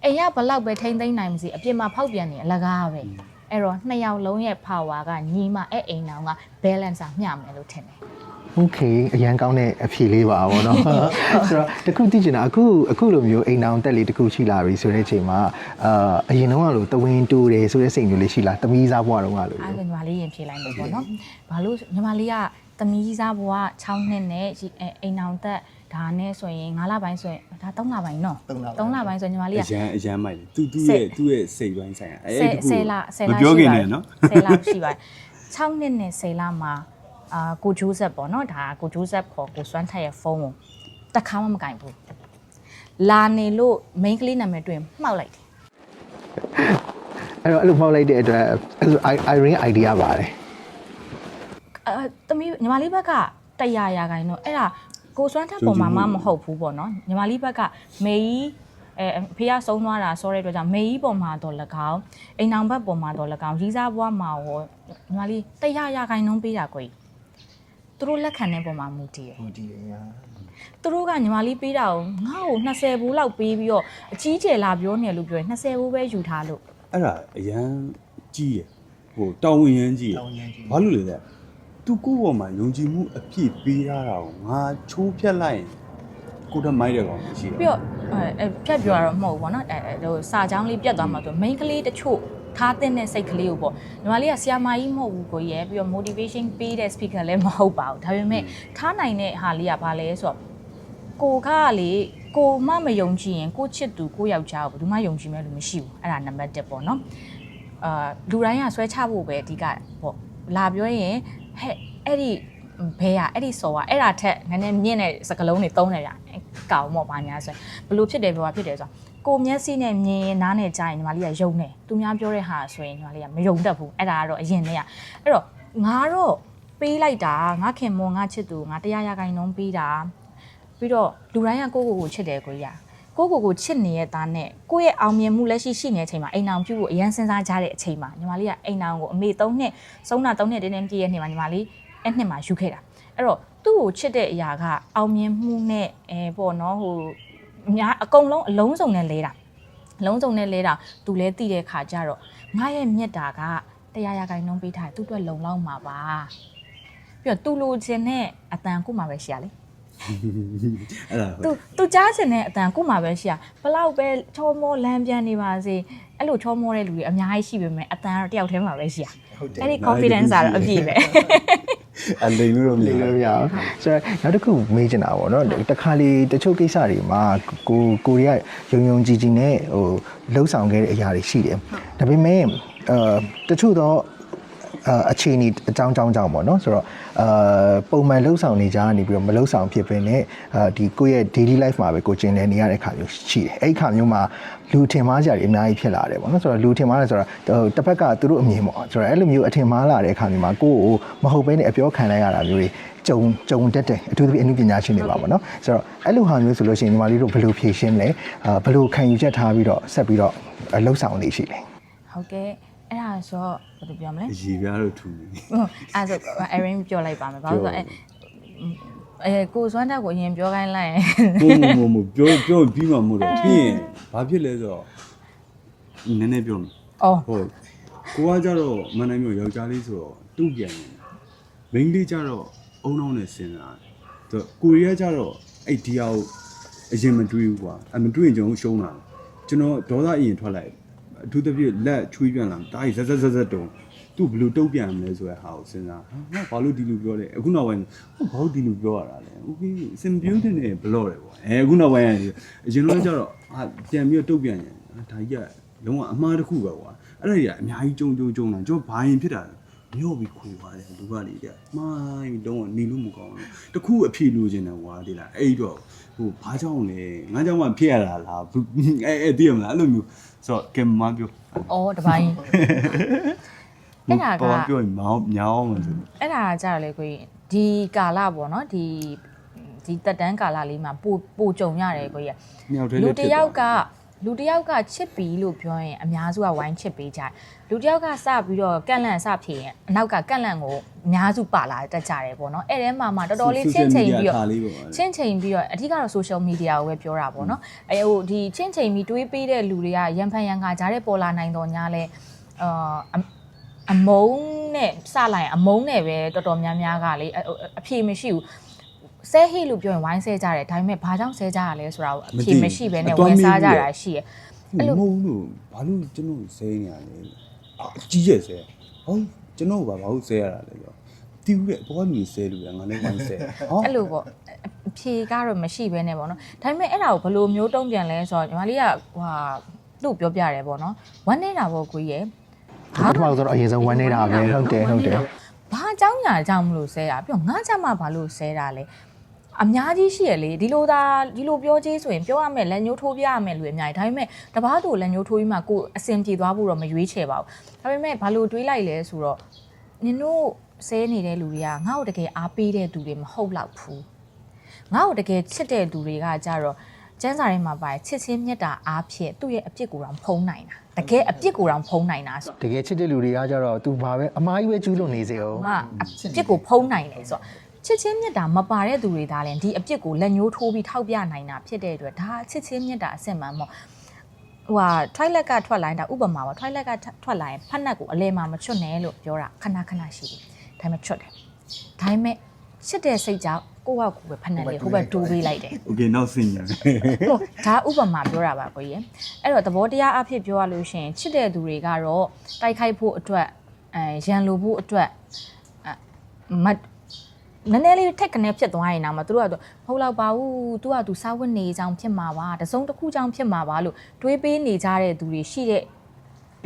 အိမ်ကဘလောက်ပဲထိမ့်သိမ့်နိုင်မစီအပြင်မှာဖောက်ပြန်နေအလကားပဲအဲ့တော့နှစ်ယောက်လုံးရဲ့ power ကညီမအဲ့အိမ်တောင်က balance อ่ะမျှမယ်လို့ထင်တယ် โอเคအရန်ကောင်းတဲ့အဖြေလေးပါဗောနော်ဆိုတော့တခုသိချင်တာအခုအခုလိုမျိုးအိမ်အောင်တက်လေးတခုရှိလာပြီဆိုတဲ့အချိန်မှာအာအရင်တော့ကလို့တဝင်းတူတယ်ဆိုတဲ့စိတ်မျိုးလေးရှိလားတမီးစားဘွားတော့ကလို့ အားကညီမလေးရင်ဖြေလိုက်မယ်ပေါ့နော်။ဘာလို့ညီမလေးကသမီးစားဘွား6နှစ်နဲ့ရှိအဲအိမ်အောင်သက်ဒါနဲ့ဆိုရင်9လပိုင်းဆိုရင်ဒါ3လပိုင်းနော် သုံးလပိုင်း 3လပိုင်းဆိုညီမလေး အ က ရန်အရန်မိုက်တယ်သူသူ့ စိတ် ရဲ့သူ့ရဲ့စိတ်ပိုင်းဆိုင်ရာအဲ့ ဆယ် ဒီ ဆယ်လဆယ်လ မပြောခင်နဲ့နော် ဆယ်လရှိပါတယ်6နှစ်နဲ့10လမှာ အာကိုဂျိုးဆက်ပေါ့နော်ဒါကိုဂျိုးဆက်ခေါ်ကိုစွမ်းထက်ရဲ့ဖုန်းကိုတစ်ခါမှမကင်ဘူးလာနေလို့ main ကလေးနာမည်တွေ့ရင်မှောက်လိုက်တယ်အဲ့တော့အဲ့လိုဖောက်လိုက်တဲ့အတွက်အဲ့လို Irene idea ပါတယ်အဲသမီးညီမလေးဘက်ကတရားရာခိုင်တော့အဲ့ဒါကိုစွမ်းထက်ပေါ်မှာမမဟုတ်ဘူးပေါ့နော်ညီမလေးဘက်ကမေကြီးအဲဖေကဆုံးသွားတာဆိုတဲ့အတွက်ကြောင့်မေကြီးပေါ်မှာတော့၎င်းအိမ်အောင်ဘက်ပေါ်မှာတော့၎င်းရီးစားဘွားမှာရောညီမလေးတရားရာခိုင်နှုန်းပေးတာကိုကြီး သူတို့လက်ခံတဲ့ပုံမှာမူတည်တယ်ဟိုဒီညာသူတို့ကညီမလေးပေးတာကိုငါ့ကို20ဘူးလောက်ပေးပြီးတော့အကြီးကျယ်လာပြောနေလို့ပြောရင်20ဘူးပဲယူထားလို့အဲ့ဒါအရန်ကြီးရယ်ဟိုတောင်းဝင်ရန်ကြီးရယ် တောင်းရမ်းကြီးဘာလို့လဲလဲသူကိုယ့်ဘောမှာယုံကြည်မှုအပြည့်ပေးရတာကိုငါချိုးဖြတ်လိုက်ရင်ကိုယ်တမိုက်တဲ့ကောင်ရှိတယ်ပြီးတော့အဲအဲဖြတ်ပြောရတော့မဟုတ်ဘူးပေါ့နော်အဲအဲဟိုစာချောင်းလေးပြတ်သွားမှဆို main ကလေးတချို့ ထားတဲ့စိတ်ကလေးကိုပေါ့ညီမလေးကဆီယာမာကြီးမဟုတ်ဘူးကိုကြီးရယ်ပြီးတော့ motivation ပေးတဲ့ speaker လည်းမဟုတ်ပါဘူးဒါပေမဲ့ထားနိုင်တဲ့ဟာလေးကဘာလဲဆိုတော့ကိုကလေကိုမမယုံကြည်ရင်ကိုချစ်သူကိုယောက်ျားကိုဘယ်သူမှယုံကြည်မဲ့လူမရှိဘူးအဲ့ဒါနံပါတ်1ပေါ့နော်အာလူတိုင်းကဆွဲချဖို့ပဲအဓိကပေါ့လာပြောရင်ဟဲ့အဲ့ဒီဘဲရအဲ့ဒီစော်ကအဲ့ဒါထက်နည်းနည်းမြင့်တဲ့စကလုံးတွေတုံးနေတာကောင်ပေါ့ဘာညာဆိုရင်ဘလို့ဖြစ်တယ်ပြောဖြစ်တယ်ဆိုတော့ ကိုမျက်စိနဲ့မြင်ရင်နားနဲ့ကြားရင်ညီမလေးကယုံတယ်သူများပြောတဲ့ဟာဆိုရင်ညီမလေးကမယုံတတ်ဘူးအဲ့ဒါကတော့အရင်တည်းကအဲ့တော့ငါတော့ပေးလိုက်တာငါခင်မောငါချစ်သူငါတရားရခိုင်နှုံးပေးတာပြီးတော့လူတိုင်းကကိုယ့်ကိုယ်ကိုချစ်တယ်ကိုကြီးကကိုယ့်ကိုယ်ကိုချစ်နေတဲ့သားနဲ့ကိုယ့်ရဲ့အောင်မြင်မှုလက်ရှိရှိနေတဲ့အချိန်မှာအိမ်အောင်ပြုဖို့အရန်စဉ်းစားကြတဲ့အချိန်မှာညီမလေးကအိမ်အောင်ကိုအမေ၃နှစ်ဆုံးတာ၃နှစ်တင်းတင်းပြည့်ရဲ့နှစ်မှာညီမလေးအဲ့နှစ်မှာယူခဲ့တာအဲ့တော့သူ့ကိုချစ်တဲ့အရာကအောင်မြင်မှုနဲ့အဲပေါ့နော်ဟို အများအကုန်လုံးအလုံးစုံနဲ့လဲတာအလုံးစုံနဲ့လဲတာသူလဲသိတဲ့ခါကျတော့ငါရဲ့မြတ်တာကတရားရခိုင်နှုံးပေးထားတယ်သူ့အတွက်လုံလောက်မှာပါပြီးတော့သူလိုချင်တဲ့အတန်ကိုမှပဲရှိရလေအဲ့ဒါသူသူကြားချင်တဲ့အတန်ကိုမှပဲရှိရဘလောက်ပဲချောမောလမ်းပြန်နေပါစေအဲ့လိုချောမောတဲ့လူတွေအများကြီးရှိပေမဲ့အတန်ကတော့တယောက်တည်းမှာပဲရှိရ ဟုတ်တယ်အဲ့ဒီ confidence ကတော့အပြည့်ပဲအလိမ်လို့မလေရလို့ဘူးမရအောင်ဆိုတော့နောက်တစ်ခုမေးချင်တာပေါ့နော်တခါလေတချို့ကိစ္စတွေမှာကိုကိုရီးယားယုံယုံကြည်ကြည်နဲ့ဟိုလှုပ်ဆောင်ခဲ့တဲ့အရာတွေရှိတယ်ဒါပေမဲ့အာတချို့တော့ အာအခြေအနေအကြောင်းအကြောင်းကြောင့်ပေါ့နော်ဆိုတော့အာပုံမှန်လှုပ်ဆောင်နေကြကနေပြီးတော့မလှုပ်ဆောင်ဖြစ်ပဲနဲ့အာဒီကိုယ့်ရဲ့ daily life မှာပဲကိုကျင်လည်နေရတဲ့ခါမျိုးရှိတယ်အဲ့ဒီခါမျိုးမှာလူထင်မှားကြတယ်အများကြီးဖြစ်လာတယ်ပေါ့နော်ဆိုတော့လူထင်မှားတယ်ဆိုတော့တစ်ဖက်ကသူတို့အမြင်ပေါ့ဆိုတော့အဲ့လိုမျိုးအထင်မှားလာတဲ့အခါမျိုးမှာကိုယ့်ကိုမဟုတ်ဘဲနဲ့အပြောခံလိုက်ရတာမျိုးတွေကြုံကြုံတက်တယ်အထူးသဖြင့်အမှုပညာရှင်တွေပါပေါ့နော်ဆိုတော့အဲ့လိုဟာမျိုးဆိုလို့ရှိရင်ညီမလေးတို့ဘယ်လိုဖြေရှင်းလဲအာဘယ်လိုခံယူချက်ထားပြီးတော့ဆက်ပြီးတော့လှုပ်ဆောင်နေရှိလဲဟုတ်ကဲ့ အဲ့ဒါဆိုတော့ဘယ်လိုပြောမလဲအည်ပြားတော့ထူနေဟုတ်အဲ့ဒါဆို Erin ပြောလိုက်ပါမယ်ဘာလို့လဲဆိုတော့အဲအဲကိုစွမ်းတက်ကိုအရင်ပြောခိုင်းလိုက်ရင်ဘုံဘုံဘုံပြောပြောပြီးမှမို့တော့ပြီးရင်ဘာဖြစ်လဲဆိုတော့နည်းနည်းပြောမယ်အော်ဟုတ်ကိုကကြတော့မန္တလေးမြို့ယောက်ျားလေးဆိုတော့တူပြန်နေမိန်းလေးကြတော့အုံနောက်နဲ့ဆင်းလာတယ်သူကိုရီးယားကြတော့အဲ့ဒီဟာကိုအရင်မတွေးဘူးကွာအမတွေးရင်ကျွန်တော်ရှုံးတာကျွန်တော်ဒေါသအရင်ထွက်လိုက် အထူးသဖြင့်လက်ချွေးပြန်လာတာကြီးဇက်ဇက်ဇက်ဇက်တုံးသူ့ဘယ်လိုတုံ့ပြန်မလဲဆိုတဲ့ဟာကိုစဉ်းစားဟာဘာလို့ဒီလိုပြောလဲအခုနောက်ပိုင်းဘာလို့ဒီလိုပြောရတာလဲ okay စင်ပြူးတင်နေဘလော့တယ်ပေါ့အဲအခုနောက်ပိုင်းအရင်လုံးကျတော့ဟာပြန်ပြီးတော့တုံ့ပြန်ရင်ဒါကြီးကလုံးဝအမှားတစ်ခုပဲကွာအဲ့ဒါကြီးကအများကြီးကြုံကြုံကြုံလာကျွန်တော်ဘာရင်ဖြစ်တာလဲ ညော့ပြီးခွေသွားတယ်လူကလေတဲ့မိုင်းလုံးဝနေလို့မကောင်းဘူးတခုအဖြေလိုချင်တယ်ကွာဒီလားအဲ့တော့ဟိုဘာကြောင့်လဲငါကြောင့်မှဖြစ်ရတာလားအဲအဲသိရမလားအဲ့လိုမျိုးဆိုတော့ကင်မပြောအော်တပိုင်းအဲ့ဒါကပေါ်ပြောရင်မောင်းညောင်းမှဆိုအဲ့ဒါကကြတော့လေကိုကြီးဒီကာလပေါ့နော်ဒီဒီတက်တန်းကာလလေးမှာပိုပိုကြုံရတယ်ကိုကြီးမြောက်ထဲလူလေးတယောက်က လူတယောက်ကချစ်ပြီလို့ပြောရင်အများစုကဝိုင်းချစ်ပေးကြတယ်လူတယောက်ကစပြီးတော့ကန့်လန့်စဖြေရင်အနောက်ကကန့်လန့်ကိုအများစုပါလာတတ်ကြတယ်ပေါ့နော်အဲ့ထဲမှာမှတော်တော်လေးချင်းချိန်ပြီးတော့ထားလေးပေါ့ချင်းချိန်ပြီးတော့အဓိကတော့ social media ကိုပဲပြောတာပေါ့နော်အဲဟိုဒီချင်းချိန်ပြီးတွေးပေးတဲ့လူတွေကရန်ဖန်ရန်ခါကြားတဲ့ပေါ်လာနိုင်တော့ညာလဲအာအအမုန်းနဲ့စလိုက်ရင်အမုန်းနဲ့ပဲတော်တော်များများကလေအအဖြေမရှိဘူး ဆဲဟိလို့ပြောရင်ဝိုင်းဆဲကြတယ်ဒါပေမဲ့ဘာကြောင့်ဆဲကြရလဲဆိုတာကိုအဖြေမရှိဘဲနဲ့ဝင်စားကြတာရှိရယ်အဲ့လိုမဟုတ်လို့ဘာလို့ကျွန်တော်ဆဲနေရလဲအာအကြီးရဲ့ဆဲဟုတ်ကျွန်တော်ကဘာလို့ဆဲရတာလဲဆိုတော့တီးဦးတဲ့ဘောလူဆဲလူရငါလည်းဝိုင်းဆဲဟောအဲ့လိုပေါ့အဖြေကတော့မရှိဘဲနဲ့ပေါ့နော်ဒါပေမဲ့အဲ့ဒါကိုဘယ်လိုမျိုးတုံ့ပြန်လဲဆိုတော့ညီမလေးကဟဟာသူ့ပြောပြတယ်ပေါ့နော်ဝမ်းနေတာပေါ့ကိုကြီးရယ်ပထမဆုံးတော့အရင်ဆုံးဝမ်းနေတာပဲဟုတ်တယ်ဟုတ်တယ်ဘာအကြောင်းညာအကြောင်းမလို့ဆဲတာပြီးတော့ငါကြမှာဘာလို့ဆဲတာလဲ အများကြီးရှိရလေဒီလိုသာဒီလိုပြောချင်းဆိုရင်ပြောရမယ်လက်ညှိုးထိုးပြရမယ်လူအများကြီးဒါပေမဲ့တပားသူလက်ညှိုးထိုးပြီးမှကိုယ်အစင်ပြေသွားဖို့တော့မရွေးချယ်ပါဘူးဒါပေမဲ့ဘာလို့တွေးလိုက်လဲဆိုတော့နင်တို့ဆဲနေတဲ့လူတွေကငါ့ကိုတကယ်အားပေးတဲ့သူတွေမဟုတ်တော့ဘူးငါ့ကိုတကယ်ချစ်တဲ့သူတွေကကြတော့ကျန်းစာထဲမှာပါချစ်ချင်းမြတ်တာအားဖြင့်သူ့ရဲ့အပြစ်ကိုယ်တော်ဖုံးနိုင်တာတကယ်အပြစ်ကိုယ်တော်ဖုံးနိုင်တာဆိုတကယ်ချစ်တဲ့လူတွေကကြတော့ तू ဘာပဲအမားကြီးပဲကျူးလွန်နေစေအောင်မအပြစ်ကိုဖုံးနိုင်တယ်ဆိုတော့ ချစ်ချင်းမြတ်တာမပါတဲ့သူတွေဒါလည်းဒီအပြစ်ကိုလက်ညှိုးထိုးပြီးထောက်ပြနိုင်တာဖြစ်တဲ့အတွက်ဒါချစ်ချင်းမြတ်တာအစစ်မှန်ပေါ့ဟိုဟာ toilet ကထွက်လာရင်ဒါဥပမာပါ toilet ကထွက်လာရင်ဖက်နှက်ကိုအလဲမှာမချွတ်နဲ့လို့ပြောတာခဏခဏရှိတယ်ဒါပေမဲ့ချွတ်တယ်ဒါပေမဲ့ချစ်တဲ့စိတ်ကြောင့်ကိုယ့်ဟာကိုယ်ပဲဖက်နှက်လေးဟိုဘက်ဒိုးပေးလိုက်တယ် Okay နောက်ဆင်ညာဟိုဒါဥပမာပြောတာပါကိုကြီးအဲ့တော့သဘောတရားအဖြစ်ပြောရလို့ရှင်ချစ်တဲ့သူတွေကတော့တိုက်ခိုက်ဖို့အတွက်အဲရန်လိုဖို့အတွက်မ နည်းနည်းလေးထက်ကနေဖြစ်သွားရင်တော့မသူတို့ကတော့မဟုတ်တော့ပါဘူး။ तू က तू စားဝတ်နေကြောင်ဖြစ်မှာပါ။တစုံတစ်ခုကြောင်ဖြစ်မှာပါလို့တွေးပေးနေကြတဲ့သူတွေရှိတဲ့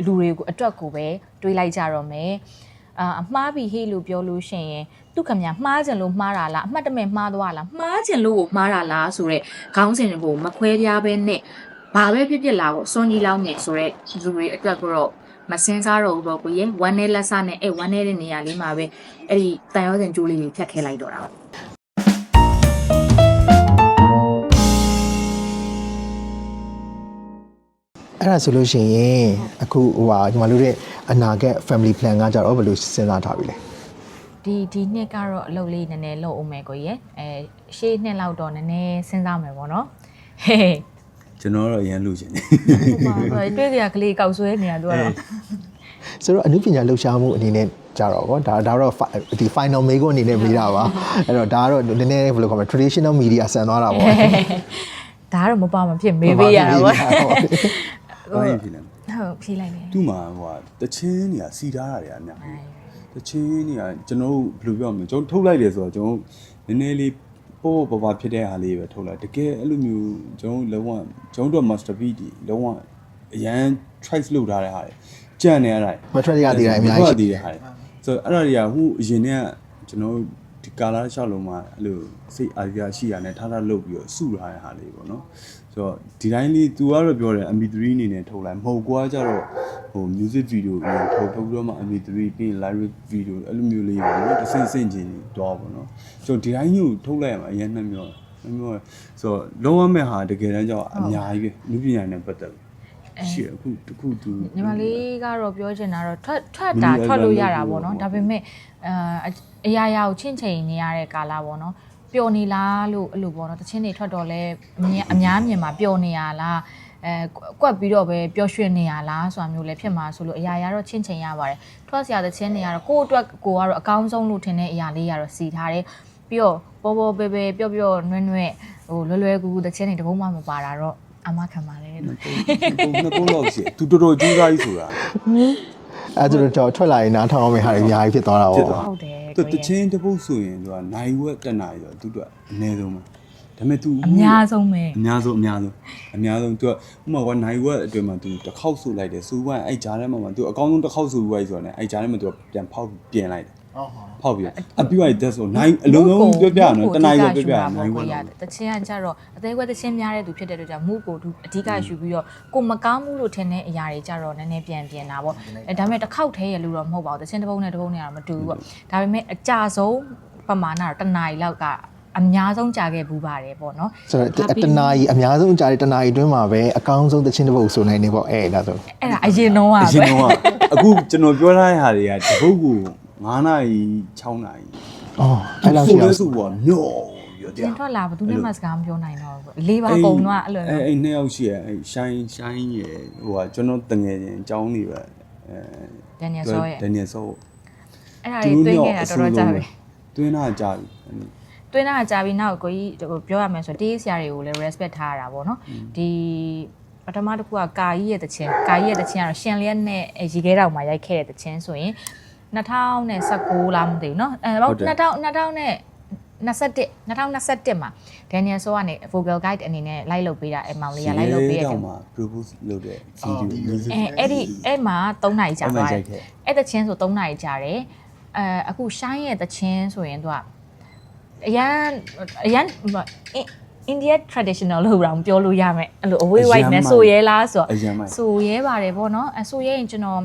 လူတွေကိုအတွက်ကိုပဲတွေးလိုက်ကြတော့မယ်။အာအမှားပြီဟေးလို့ပြောလို့ရှိရင်သူခမညာမှားကြင်လို့မှားတာလားအမှတ်တမဲ့မှားသွားလားမှားကြင်လို့ကိုမှားတာလားဆိုတော့ခေါင်းစဉ်ကိုမခွဲပြားပဲနဲ့ဘာပဲဖြစ်ဖြစ်လာကိုစွန်ကြီးလောင်းနေဆိုတော့လူတွေအတွက်ကတော့ မစင်းစားတော့ဘူးပေါ့ကိုရေဝမ်းနဲ့လက်စနဲ့အဲ့ဝမ်းနဲ့တဲ့နေရာလေးမှာပဲအဲ့ဒီတန်ရောစင်ကျိုးလေးတွေဖြတ်ခဲလိုက်တော့တာပေါ့အဲ့ဒါဆိုလို့ရှိရင်အခုဟိုဟာညီမတို့ရဲ့အနာဂတ် family plan ကကြတော့ဘယ်လိုစဉ်းစားထားပြီလဲဒီဒီနှစ်ကတော့အလုပ်လေးနည်းနည်းလုပ်အောင်မယ်ကိုရေအဲရှေ့နှစ်လောက်တော့နည်းနည်းစဉ်းစားမယ်ပေါ့နော်ဟေး ကျွန်တော်တော့အရန်လူချင်တယ်ဟိုမှာတွေးကြကလေးကောက်ဆွဲနေတာသူကတော့ဆိုတော့အနုပညာလှူရှားမှုအနေနဲ့ကြတော့ဗောဒါဒါတော့ fi- ဒီ final မေးခွန်းအနေနဲ့မေးတာပါအဲ့တော့ဒါကတော့နည်းနည်းဘယ်လိုခေါ်မလဲ traditional media ဆန်သွားတာဗောဒါကတော့မပါမဖြစ်မေးပေးရတာပေါ့ဘာရင်ဖြစ်လဲဟုတ်ဖြေးလိုက်တယ်သူ့မှာဟိုဟာတချင်းနေရစီထားတာတွေအများကြီးတချင်းနေရကျွန်တော်တို့ဘယ်လိုပြောမလဲကျွန်တော်ထုတ်လိုက်တယ်ဆိုတော့ကျွန်တော်နည်းနည်းလေး ပို့ပေါ်ပါဖြစ်တဲ့ဟာလေးပဲထုတ်လိုက်တကယ်အဲ့လိုမျိုးကျွန်တော်လုံးဝကျွန်တော်တို့ masterpiece ဒီလုံးဝအရန် try လုပ်ထားတဲ့ဟာတွေကြံ့နေရတာမထွက်ရသေးတာအများကြီးမထွက်ရသေးတဲ့ဟာတွေဆိုတော့အဲ့ဒါတွေကဟိုအရင်ကကျွန်တော်ဒီကာလာရှောက်လုံးမှာအဲ့လိုစိတ်အာရုံရှိရနဲ့ထားထားလုပ်ပြီးတော့စုထားတဲ့ဟာလေးပေါ့နော် ဆိုတော့ဒီတိုင်းလေး तू ကတော့ပြောတယ် MP3 အနေနဲ့ထုတ်လိုက်မဟုတ်ကွာကြတော့ဟို music video ပြီးထုတ်ထုတ်ပြီးတော့မှ MP3 ပြီး live video အဲ့လိုမျိုးလေးပေါ့နော်တစ်ဆင့်ဆင့်ချင်းတော့ပေါ့နော်ဆိုတော့ဒီတိုင်းကြီးကိုထုတ်လိုက်ရမှာအရင်နှမျောနှမျောဆိုတော့လုံးဝမဲ့ဟာတကယ်တမ်းကျတော့အများကြီးပဲလူပညာနဲ့ပတ်သက်လို့ရှိရအခုတခုသူညီမလေးကတော့ပြောချင်တာတော့ထွက်ထွက်တာထွက်လို့ရတာပေါ့နော်ဒါပေမဲ့အာအရာရာကိုချင့်ချိန်နေရတဲ့ကာလပေါ့နော် ပျော်နေလားလို့အဲ့လိုပေါ့နော်တချင်းတွေထွက်တော့လဲအမြင်အများမြင်မှာပျော်နေရလားအဲကွက်ပြီးတော့ပဲပျော်ရွှင်နေရလားဆိုတာမျိုးလည်းဖြစ်မှာဆိုလို့အရာရာတော့ချင့်ချိန်ရပါတယ်ထွက်စရာတချင်းတွေကတော့ကိုယ့်အတွက်ကိုကတော့အကောင်းဆုံးလို့ထင်တဲ့အရာလေးကတော့စီထားတယ်ပြီးတော့ပေါ်ပေါ်ပဲပဲပျော့ပျော့နွဲ့နွဲ့ဟိုလွယ်လွယ်ကူကူတချင်းတွေတပုံးမှမပါတာတော့အမခံပါလေလို့နှစ်ပုံလောက်ရှိသူတော်တော်ကြိုးစားကြီးဆိုတာ အဲဒါဆိုတော့ထွက်လာရင်နားထောင်အောင်မယ့်ဟာတွေအများကြီးဖြစ်သွားတာ ဖြစ် ပေါ့ သွား ဟုတ်တယ် သူ ကို တ ကြီး ချင်းတစ်ပုတ်ဆိုရင်သူကနိုင်ဝက်တက်နိုင်ရောသူတို့ကအနည်းဆုံးပဲဒါပေမဲ့ तू အများဆုံးပဲ အများဆုံးအများဆုံးအများဆုံး तू ကဥပမာကနိုင်ဝက်အတွင်းမှာ तू တစ်ခေါက်ဆိုလိုက်တယ်စူဝိုင်းအဲ့ကြားထဲမှာ तू အကောင်းဆုံးတစ်ခေါက်ဆိုပြီးဆိုတော့ ਨੇ အဲ့ကြားထဲမှာ तू ပြန်ဖောက်ပြင်လိုက်တယ် ဟုတ်ဟုတ်ဖောက်ပြီးအပြည့်လိုက်တဲ့ဆိုနိုင်အလုံးလုံးပြောပြနော်တနိုင်ပဲပြောပြနိုင်ဝက်ရတယ်တချင်းကကြတော့အသေးခွဲတချင်းများတဲ့သူဖြစ်တဲ့အတွက်ကြောင့်မူကိုသူအဓိကယူပြီးတော့ကိုမကောင်းမှုလို့ထင်တဲ့အရာတွေကြတော့နည်းနည်းပြန်ပြင်တာပေါ့အဲဒါပေမဲ့တစ်ခေါက်သေးရလို့တော့မဟုတ်ပါဘူးတချင်းတစ်ပုံးနဲ့တစ်ပုံးနဲ့တော့မတူဘူးပေါ့ဒါပေမဲ့အကြဆုံးပမာဏတော့တနားရီလောက်ကအများဆုံးကြာခဲ့ဘူးပါတယ်ပေါ့နော်ဆိုတော့တနာကြီးအများဆုံးကြားတဲ့တနာကြီးအတွင်းမှာပဲအကောင်းဆုံးသချင်းတစ်ပုတ်ဆိုနိုင်နေပေါ့အဲဒါဆိုအဲ့ဒါအရင်တော့အอ่ะရင်တော့အခုကျွန်တော်ပြောထားတဲ့ဟာတွေကတပုတ်ကို 9နာရီ6နာရီအော်အဲ့လောက်ရှိအောင်ဆိုတော့ညော့ပြီးတော့တင်ထွက်လာဘူးသူနဲ့မှစကားမပြောနိုင်တော့ဘူးလေးပါပုံတော့အဲ့လိုအဲအဲ့နှစ်ယောက်ရှိရအဲရှိုင်းရှိုင်းရယ်ဟိုကကျွန်တော်တငယ်ချင်းအကြောင်းတွေပဲအဲဒန်နီယယ်ဆောရဲ့ဒန်နီယယ်ဆောအဲ့ဒါတွေတွင်းခဲ့တာတော်တော်ကြာပြီတွင်းတာကြာပြီတွင်းတာကြာပြီးနောက်ကိုကြီးဟိုပြောရမယ်ဆိုတေးဆရာတွေကိုလည်း respect ထားရတာပေါ့နော်ဒီပထမတစ်ခုကကာကြီးရဲ့တခြင်းကာကြီးရဲ့တခြင်းကတော့ရှင်လျက်နဲ့ရေခဲတောင်မှာရိုက်ခဲ့တဲ့တခြင်းဆိုရင် 2019လားမသိဘူးเนาะအဲ2000 2000နဲ့21 2021မှာ Daniel So ကနေ vocal guide အနေနဲ့ live လုပ်ပေးတာအဲမောင်လေးက live လုပ်ပေးရတယ် မှာ propose လုပ်တဲ့ အော် video music အဲအဲ့ဒီအဲ့မှာ3နိုင်ကြာသွားတ အဲ့ ယ် မှာရိုက်ခဲ့ အဲ့တချင်းဆို3နိုင်ကြာတယ်အဲအခု shine ရဲ့တချင်းဆိုရင်သူကအရန်အရန်အိန္ India traditional လို့တော့ပြောလို့ရမယ်အဲ့လို away white နဲ့ဆိုရဲလားဆိုတော့ဆိုရဲပါတယ်ပေါ့နော်အဆိုရဲရင်ကျွန်တော်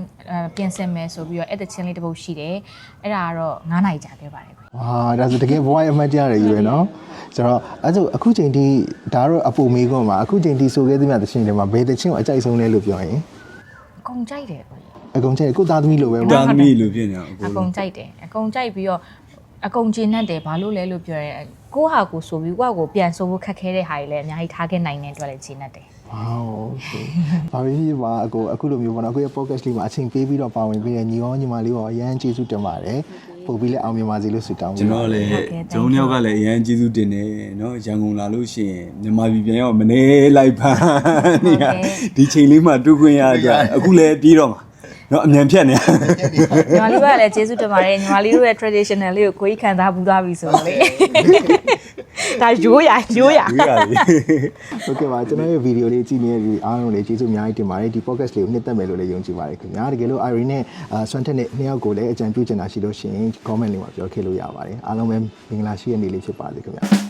ပြင်ဆင်မယ်ဆိုပြီးတော့အဲ့တချင်းလေးတစ်ပုတ်ရှိတယ်အဲ့ဒါကတော့9နိုင်ကြာခဲ့ပါတယ်ဟာဒါဆိုတကယ်ဘဝရဲ့အမှတ်တရတွေယူရယ်နော်ကျွန်တော်အဲ့ဆိုအခုချိန်ထိဒါတော့အပူမေးခွန်းပါအခုချိန်ထိဆိုခဲ့သမျှတချင်းတွေမှာဘယ်တချင်းကိုအကြိုက်ဆုံးလဲလို့ပြောရင်အကုန်ကြိုက်တယ်အကုန်ကြိုက်ကိုသားသမီးလိုပဲပေါ့သားသမီးလိုဖြစ်နေအောင်အကုန်ကြိုက်တယ်အကုန်ကြိုက်ပြီးတော့အကုန်ကျေနပ်တယ်ဘာလို့လဲလို့ပြောရဲ ကိုဟာကိုဆိုပြီးကိုဟာကိုပြန်ဆိုဖို့ခက်ခဲတဲ့ဟာတွေလည်းအများကြီးထားခဲ့နိုင်တဲ့အတွက်လည်းခြေနဲ့တယ်။ဟာ။ဘာဖြစ်ဖြစ်ပါအကိုအခုလိုမျိုးပေါ့နော်အခုရဲ့ podcast လေးမှာအချိန်ပေးပြီးတော့ပါဝင်ပေးတဲ့ညီကောညီမလေးပေါ့အရန်ကျေးဇူးတင်ပါတယ်။ပို့ပြီးလဲအောင်မြင်ပါစေလို့ဆုတောင်းပေးကျွန်တော်လည်းကျွန်တော်ယောက်ကလည်းအရန်ကျေးဇူးတင်တယ်နော်ရန်ကုန်လာလို့ရှိရင်မြန်မာပြည်ပြန်ရောက်မနေလိုက်ပါနေရဒီချိန်လေးမှာတူခွင့်ရကြအခုလည်းပြီးတော့မှာနော်အမြန်ဖြတ်နေညီမလေးကလည်းကျေးဇူးတင်ပါတယ်ညီမလေးတို့ရဲ့ traditional လေးကိုကိုကြီးခံစားဘူးသားပြီဆိုတော့လေ ဒါရိုးရရိုးရရွေးရလေဟုတ်ကဲ့ပါကျွန်တော်ရဲ့ဗီဒီယိုလေးကြည့်နေတဲ့ဒီအားလုံးလေးကျေးဇူးအများကြီးတင်ပါတယ်ဒီ podcast လေးကိုနှစ်သက်မယ်လို့လည်းယုံကြည်ပါတယ်ခင်ဗျာတကယ်လို့ Irene နဲ့ဆွမ်ထက်နဲ့နှစ်ယောက်ကိုလည်းအကြံပြုချင်တာရှိလို့ရှိရင် comment လေးမှာပြောခဲ့လို့ရပါတယ်အားလုံးပဲမင်္ဂလာရှိတဲ့နေ့လေးဖြစ်ပါစေခင်ဗျာ